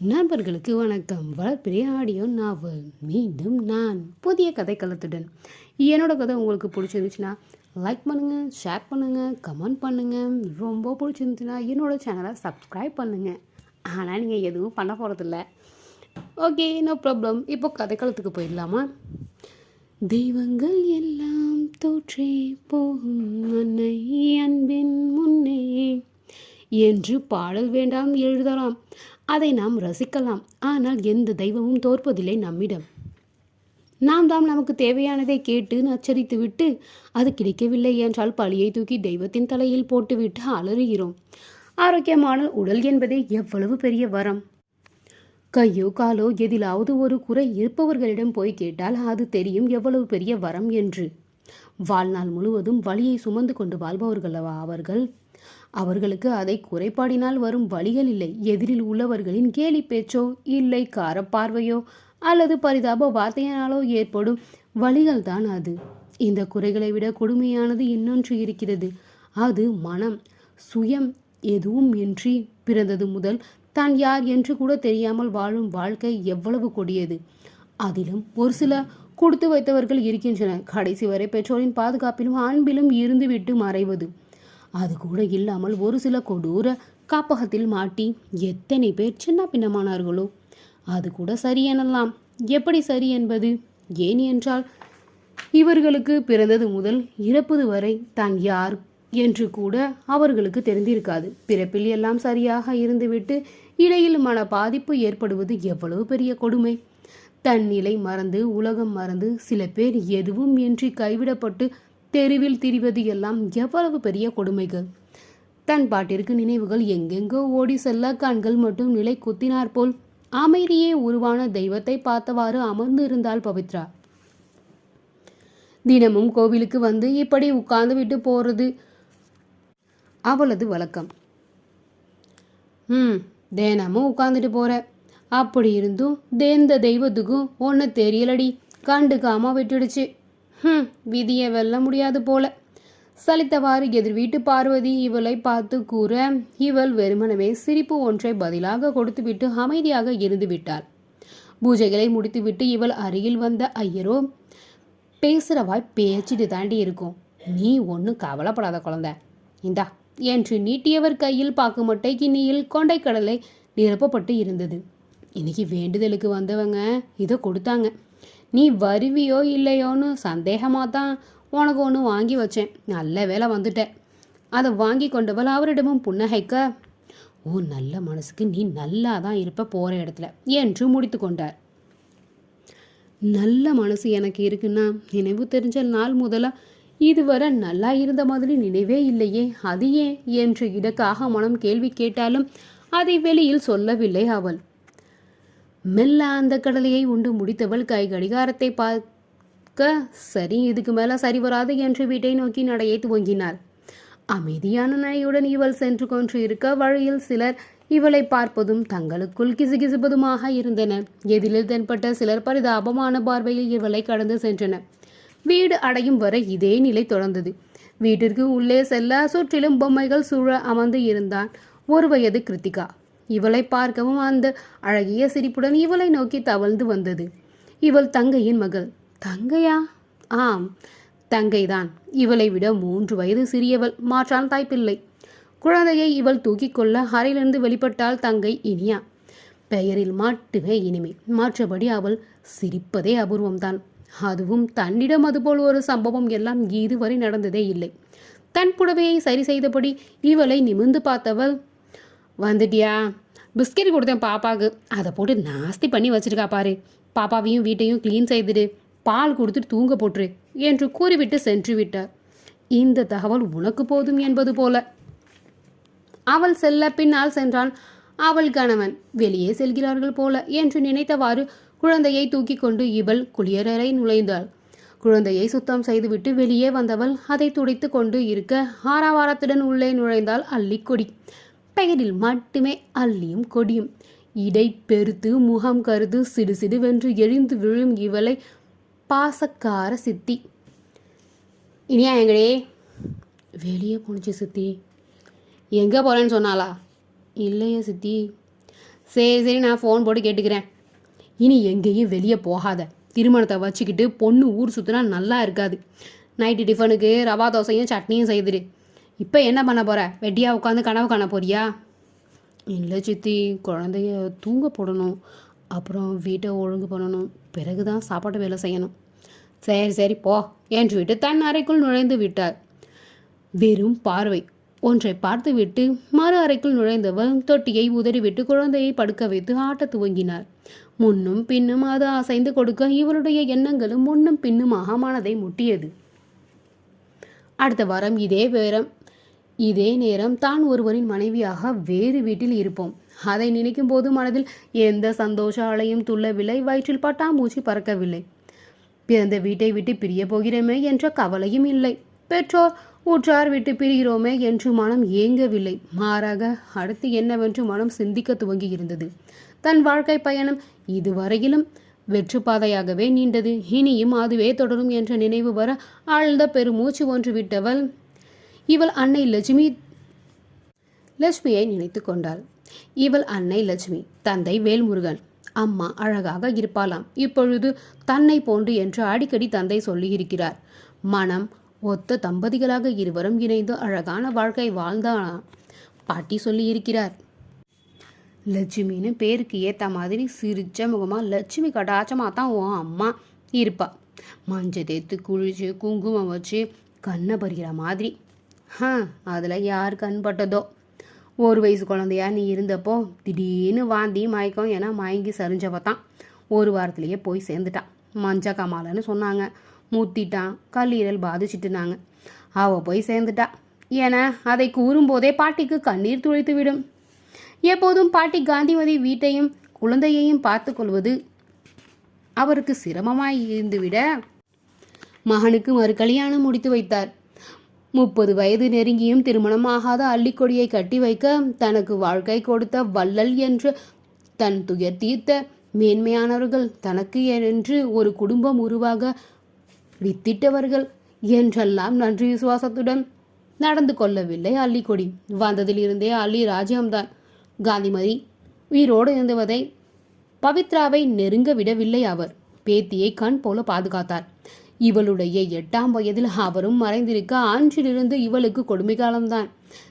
நண்பர்களுக்கு வணக்கம். வளர்ப்பிரிய ஆடியோ நாவல் மீண்டும் நான் புதிய கதை கலத்துடன் என்னோட கதை உங்களுக்கு பிடிச்சிருந்துச்சுன்னா லைக் பண்ணுங்கள் ஷேர் பண்ணுங்கள் கமெண்ட் பண்ணுங்கள் ரொம்ப பிடிச்சிருந்துச்சுன்னா என்னோட சேனலை சப்ஸ்கிரைப் பண்ணுங்கள் ஆனால் நீங்கள் எதுவும் பண்ண போகிறதில்ல ஓகே நோ ப்ராப்ளம் இப்போ கதைக்களத்துக்கு போயிடலாமா? தெய்வங்கள் எல்லாம் தோற்றே போகும் அன்னை அன்பின் முன்னே. என்று பாடல் வேண்டாம் எழுதலாம். அதை நாம் ரசிக்கலாம். ஆனால் எந்த தெய்வமும் தோற்பதில்லை நம்மிடம். நாம் தாம் நமக்கு தேவையானதை கேட்டு நச்சரித்துவிட்டு அது கிடைக்கவில்லை என்றால் பழியை தூக்கி தெய்வத்தின் தலையில் போட்டுவிட்டு அலறுகிறோம். ஆரோக்கியமான உடல் என்பதே எவ்வளவு பெரிய வரம். கையோ காலோ எதிலாவது ஒரு குறை இருப்பவர்களிடம் போய் கேட்டால் அது தெரியும் எவ்வளவு பெரிய வரம் என்று. வாழ்நாள் முழுவதும் வலியை சுமந்து கொண்டு வாழ்பவர்களவா அவர்கள். அவர்களுக்கு அதை குறைபாடினால் வரும் வழிகள் இல்லை. எதிரில் உள்ளவர்களின் கேலி பேச்சோ இல்லை காரப்பார்வையோ அல்லது பரிதாப வார்த்தையினாலோ ஏற்படும் வழிகள் தான் அது. இந்த குறைகளை விட கொடுமையானது இன்னொன்று இருக்கிறது. அது மனம். சுயம் எதுவும் இன்றி பிறந்தது முதல் தான் யார் என்று கூட தெரியாமல் வாழும் வாழ்க்கை எவ்வளவு கொடியது. அதிலும் ஒரு சில கொடுத்து வைத்தவர்கள் இருக்கின்றன கடைசி வரை பெற்றோரின் பாதுகாப்பிலும் அன்பிலும் இருந்துவிட்டு மறைவது. அது கூட இல்லாமல் ஒரு சில கொடூர காப்பகத்தில் மாட்டி எத்தனை பேர் சின்ன பின்னமானார்களோ? அது கூட சரி எனலாம். எப்படி சரி என்பது? ஏன் என்றால் இவர்களுக்கு பிறந்தது முதல் இறப்பது வரை தான் யார் என்று கூட அவர்களுக்கு தெரிந்திருக்காது. பிறப்பில் எல்லாம் சரியாக இருந்துவிட்டு இடையில் மன பாதிப்பு ஏற்படுவது எவ்வளவு பெரிய கொடுமை? தன் நிலை மறந்து உலகம் மறந்து சில பேர் எதுவும் இன்றி கைவிடப்பட்டு தெருவில் திரிவது எல்லாம் எவ்வளவு பெரிய கொடுமைகள். தன் பாட்டிற்கு நினைவுகள் எங்கெங்கோ ஓடி செல்ல கண்கள் மட்டும் நிலை குத்தினார் போல் அமைதியே உருவான தெய்வத்தை பார்த்தவாறு அமர்ந்து இருந்தாள் பவித்ரா. தினமும் கோவிலுக்கு வந்து இப்படி உட்கார்ந்து விட்டு போறது அவளது வழக்கம். ம் தினமும் உட்காந்துட்டு போகிற அப்படி இருந்தும் தேந்த தெய்வத்துக்கும் ஒன்று தெரியலடி. கண்டுக்காம விட்டுடுச்சு. ஹம் விதியை வெல்ல முடியாது போல. சலித்தவாறு எதிர் வீட்டு பார்வதி இவளை பார்த்து கூற இவள் வெறுமனவே சிரிப்பு ஒன்றை பதிலாக கொடுத்துவிட்டு அமைதியாக இருந்து விட்டாள். பூஜைகளை முடித்துவிட்டு இவள் அருகில் வந்த ஐயரோ பேசுகிறவாய் பேச்சிட்டு தாண்டி இருக்கும். நீ ஒன்றும் கவலைப்படாத குழந்தை. இந்தா என்று நீட்டியவர் கையில் பாக்குமட்டை கிண்ணியில் கொண்டைக்கடலை நிரப்பப்பட்டு இருந்தது. இன்னைக்கு வேண்டுதலுக்கு வந்தவங்க இதை கொடுத்தாங்க. நீ வருவியோ இல்லையோன்னு சந்தேகமாக தான் உனக்கு ஒன்று வாங்கி வச்சேன். நல்ல வேலை வந்துட்டேன் அதை வாங்கி கொண்டவள் அவரிடமும் புன்னகைக்க ஓ நல்ல மனசுக்கு நீ நல்லா தான் இருப்ப போகிற இடத்துல என்று முடித்து கொண்டார். நல்ல மனசு எனக்கு இருக்குன்னா நினைவு தெரிஞ்ச நாள் முதலாக இதுவரை நல்லா இருந்த மாதிரி நினைவே இல்லையே அது ஏன்? என்று இதற்காக மனம் கேள்வி கேட்டாலும் அதை வெளியில் சொல்லவில்லை அவள். மெல்ல அந்த கடலையை உண்டு முடித்தவள் கை கடிகாரத்தை பார்க்க சரி இதுக்கு மேல சரி வராது என்று வீட்டை நோக்கி நடையை துவங்கினாள். அமைதியான நடையுடன் இவள் சென்று கொன்று இருக்க வழியில் சிலர் இவளை பார்ப்பதும் தங்களுக்குள் கிசுகிசுப்பதுமாக இருந்தனர் எதிரில் தென்பட்ட சிலர் பரிதாபமான பார்வையில் இவளை கடந்து சென்றனர். வீடு அடையும் வரை இதே நிலை தொடர்ந்தது. வீட்டிற்கு உள்ளே செல்ல சுற்றிலும் பொம்மைகள் சூழ அமர்ந்து இருந்தான். ஒரு வயது கிருத்திகா. இவளை பார்க்கவும் அந்த அழகிய சிரிப்புடன் இவளை நோக்கி தவழ்ந்து வந்தது. இவள் தங்கையின் மகள். தங்கையா? ஆம் தங்கைதான். இவளை விட மூன்று வயது சிறியவள். மாற்றான் தாய்ப்பிள்ளை. குழந்தையை இவள் தூக்கிக் கொள்ள அறையிலிருந்து வெளிப்பட்டாள் தங்கை இனியா. பெயரில் மட்டுமே இனிமை. மாற்றபடி அவள் சிரிப்பதே அபூர்வம்தான். அதுவும் தன்னிடம் அதுபோல் ஒரு சம்பவம் எல்லாம் இதுவரை நடந்ததே இல்லை. தன் புடவையை சரி செய்தபடி இவளை நிமிர்ந்து பார்த்தவள் வந்துட்டியா? பிஸ்கெட் கொடுத்தேன் பாப்பாவுக்கு. அதை போட்டு நாஸ்தி பண்ணி வச்சுருக்கா பாரு. பாப்பாவையும் வீட்டையும் க்ளீன் செய்துடு. பால் கொடுத்துட்டு தூங்க போட்டுரு என்று கூறிவிட்டு சென்று விட்டார். இந்த தகவல் உனக்கு போதும் என்பது போல. அவள் செல்ல பின்னால் சென்றான் அவள் கணவன். வெளியே செல்கிறார்கள் போல என்று நினைத்தவாறு குழந்தையை தூக்கி கொண்டு இவள் குளியலறை நுழைந்தாள். குழந்தையை சுத்தம் செய்துவிட்டு வெளியே வந்தவள் அதை துடைத்து கொண்டு இருக்க ஆறாவாரத்துடன் உள்ளே நுழைந்தாள் அள்ளிக்கொடி. பெயரில் மட்டுமே அள்ளியும் கொடியும். இடை பெருத்து முகம் கருது சிடு சிடுவென்று எழுந்து விழும் இவளை பாசக்கார சித்தி. இனியா எங்களே வெளியே போணுச்சு சித்தி. எங்கே போகிறேன்னு சொன்னாளா? இல்லையா சித்தி. சரி சரி நான் ஃபோன் போட்டு கேட்டுக்கிறேன். இனி எங்கேயும் வெளியே போகாத. திருமணத்தை வச்சுக்கிட்டு பொண்ணு ஊர் சுற்றினா நல்லா இருக்காது. நைட்டு டிஃபனுக்கு ரவா தோசையும் சட்னியும் செய்துடு. இப்போ என்ன பண்ண போகிற வெட்டியாக உட்காந்து கனவு காண போறியா? இல்லை சித்தி குழந்தைய தூங்க போடணும். அப்புறம் வீட்டை ஒழுங்கு பண்ணணும். பிறகு தான் சாப்பாட்டு வேலை செய்யணும். சரி சரி போ. என்று விட்டு தன் அறைக்குள் நுழைந்து விட்டார். வெறும் பார்வை. ஒன்றை பார்த்துவிட்டு மறு அறைக்குள் நுழைந்தவர் தொட்டியை உதறிவிட்டு குழந்தையை படுக்க வைத்து ஆட்ட துவங்கினார் முன்னும் பின்னும் அது அசைந்து கொடுக்க இவருடைய எண்ணங்களும் முன்னும் பின்னுமாக மனதை முட்டியது. அடுத்த வாரம் இதே பேரம் இதே நேரம் தான் ஒருவரின் மனைவியாக வேறு வீட்டில் இருப்போம். அதை நினைக்கும் போது மனதில் எந்த சந்தோஷ அலையும் துள்ளவில்லை வயிற்றில் பட்டாம்பூச்சி பறக்கவில்லை. பிறந்த வீட்டை விட்டு பிரிய போகிறோமே என்ற கவலையும் இல்லை. பெற்றோர் உற்றார் விட்டு பிரிகிறோமே என்று மனம் ஏங்கவில்லை. மாறாக அடுத்து என்னவென்று மனம் சிந்திக்க துவங்கி இருந்தது. தன் வாழ்க்கை பயணம் இதுவரையிலும் வெற்றுப்பாதையாகவே நீண்டது. இனியும் அதுவே தொடரும் என்ற நினைவு வர ஆழ்ந்த பெருமூச்சு ஒன்று விட்டவள் இவள் அன்னை லட்சுமி லட்சுமியை நினைத்து கொண்டாள். இவள் அன்னை லட்சுமி தந்தை வேல்முருகன். அம்மா அழகாக இருப்பாளாம். இப்பொழுது தன்னை போன்று என்று அடிக்கடி தந்தை சொல்லியிருக்கிறார். மனம் ஒத்த தம்பதிகளாக இருவரும் இணைந்து அழகான வாழ்க்கை வாழ்ந்தானாம் பாட்டி சொல்லியிருக்கிறார். லட்சுமின்னு பேருக்கு ஏற்ற மாதிரி சிரிச்ச முகமாக லட்சுமி கடாச்சமாக தான் உன் அம்மா இருப்பா. மஞ்சள் தேத்து குளிச்சு குங்குமம் வச்சு கண்ணை பறிக்கிற மாதிரி. ஹ அதில் யார் கண் பட்டதோ ஒரு வயசு குழந்தையா நீ இருந்தப்போ திடீர்னு வாந்தி மயக்கம் ஏன்னா மயங்கி சரிஞ்சவ தான். ஒரு வாரத்திலேயே போய் சேர்ந்துட்டான். மஞ்ச கமாலன்னு சொன்னாங்க. முத்திட்டான் கல்லீரல் பாதிச்சிட்டுனாங்க. அவ போய் சேர்ந்துட்டா. என அதை கூறும்போதே பாட்டிக்கு கண்ணீர் துளைத்து விடும். எப்போதும் பாட்டி காந்திமதி வீட்டையும் குழந்தையையும் பார்த்து கொள்வது அவருக்கு சிரமமாய் இருந்துவிட மகனுக்கு மறு கல்யாணம் முடித்து வைத்தார். முப்பது வயது நெருங்கியும் திருமணமாகாத அள்ளிக்கொடியை கட்டி வைக்க தனக்கு வாழ்க்கை கொடுத்த வள்ளல் என்று தன் துயர் தீர்த்த மேன்மையானவர்கள் தனக்கு என்று ஒரு குடும்பம் உருவாக வித்திட்டவர்கள் என்றெல்லாம் நன்றி விசுவாசத்துடன் நடந்து கொள்ளவில்லை அள்ளிக்கொடி. வந்ததிலிருந்தே அள்ளி ராஜ்யம்தான். காந்திமதி உயிரோடு இருந்தவதை பவித்ராவை நெருங்க விடவில்லை அவர். பேத்தியை கண் போல பாதுகாத்தார். இவளுடைய எட்டாம் வயதில் அவரும் மறைந்திருக்க அன்றிலிருந்து இவளுக்கு கொடுமை காலம்தான்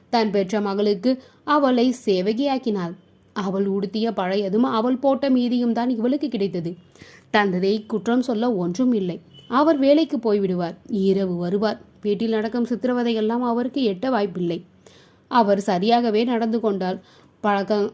தன் பெற்ற மகளுக்கு அவளை சேவகியாக்கினாள். அவள் உடுத்திய பழையதும் அவள் போட்ட மீதியும் தான் இவளுக்கு கிடைத்தது. தந்ததை குற்றம் சொல்ல ஒன்றும் இல்லை. அவர் வேலைக்கு போய்விடுவார். இரவு வருவார். வீட்டில் நடக்கும் சித்திரவதை எல்லாம் அவருக்கு எட்ட வாய்ப்பில்லை. அவர் சரியாகவே நடந்து கொண்டால் பழக்கம்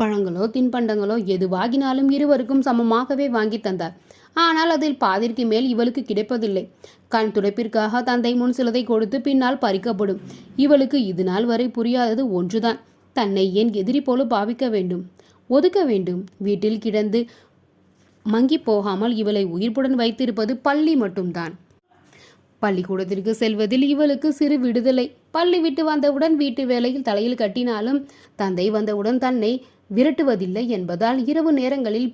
பழங்களோ தின்பண்டங்களோ எதுவாகினாலும் இருவருக்கும் சமமாகவே வாங்கி தந்தார். ஆனால் அதில் பாதிற்கு மேல் இவளுக்கு கிடைப்பதில்லை. கண் துடைப்பிற்காக தந்தை முன் சிலதை கொடுத்து பின்னால் பறிக்கப்படும். இவளுக்கு இது நாள் வரை புரியாதது ஒன்றுதான். தன்னை ஏன் எதிரி போல பாவிக்க வேண்டும்? ஒதுக்க வேண்டும். வீட்டில் கிடந்து மங்கி போகாமல் இவளை உயிர்ப்புடன் வைத்திருப்பது பள்ளி மட்டும்தான். பள்ளிக்கூடத்திற்கு செல்வதில் இவளுக்கு சிறு விடுதலை. பள்ளி விட்டு வந்தவுடன் வீட்டு வேலையில் தலையில் கட்டினாலும் தந்தை வந்தவுடன் தன்னை விரட்டுவதில்லை என்பதால் இரவு நேரங்களில்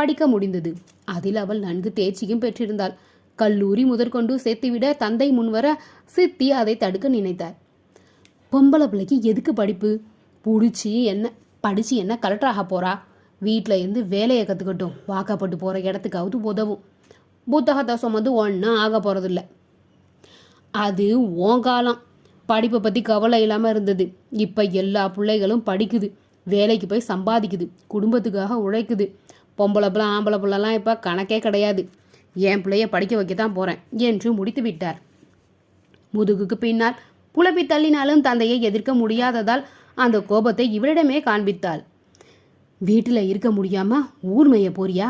படிக்க முடிந்தது. அதில் அவள் நன்கு தேர்ச்சியும் பெற்றிருந்தாள். கல்லூரி முதற்கொண்டு சேர்த்துவிட தந்தை முன்வர சித்தி அதை தடுக்க நினைத்தார். பொம்பளை பிள்ளைக்கு எதுக்கு படிப்பு? பிடிச்சி என்ன படித்து என்ன கலெக்டராக போறா? வீட்டில் இருந்து வேலையை கற்றுக்கட்டும் வாக்கப்பட்டு போகிற இடத்துக்காவது உதவும். புத்தகத்தை சுமந்து ஒன்றும் ஆக போகிறதில்ல அது ஓன் காலம். படிப்பை பற்றி கவலை இல்லாமல் இருந்தது. இப்போ எல்லா பிள்ளைகளும் படிக்குது. வேலைக்கு போய் சம்பாதிக்குது. குடும்பத்துக்காக உழைக்குது. பொம்பளை பிள்ளை ஆம்பளை பிள்ளைலாம் இப்போ கணக்கே கிடையாது. என் பிள்ளைய படிக்க வைக்க தான் போகிறேன் என்று முடித்து விட்டார். முதுகுக்கு பின்னால் புலப்பி தள்ளினாலும் தந்தையை எதிர்க்க முடியாததால் அந்த கோபத்தை இவரிடமே காண்பித்தாள். வீட்டில் இருக்க முடியாமல் ஊர்மைய போறியா?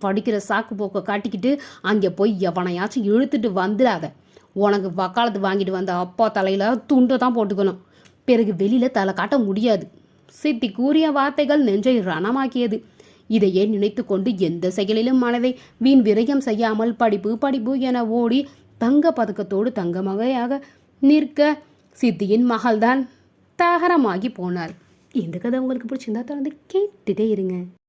படிக்கிற சாக்கு போக்கை காட்டிக்கிட்டு அங்கே போய் எவனையாச்சும் இழுத்துட்டு வந்துடாத. உனக்கு வக்காலத்து வாங்கிட்டு வந்த அப்பா தலையில் துண்டை தான் போட்டுக்கணும். பிறகு வெளியில் தலை காட்ட முடியாது. சித்தி கூறிய வார்த்தைகள் நெஞ்சை ரணமாக்கியது. இதையே நினைத்து கொண்டு எந்த செயலிலும் மனதை வீண் விரயம் செய்யாமல் படிப்பு படிப்பு என ஓடி தங்க பதக்கத்தோடு தங்க மகையாக நிற்க சித்தியின் மகள்தான் தகரமாகி போனார் இந்த கதை உங்களுக்கு பிடிச்சிருந்தா தொடர்ந்து கேட்டுட்டே இருங்க.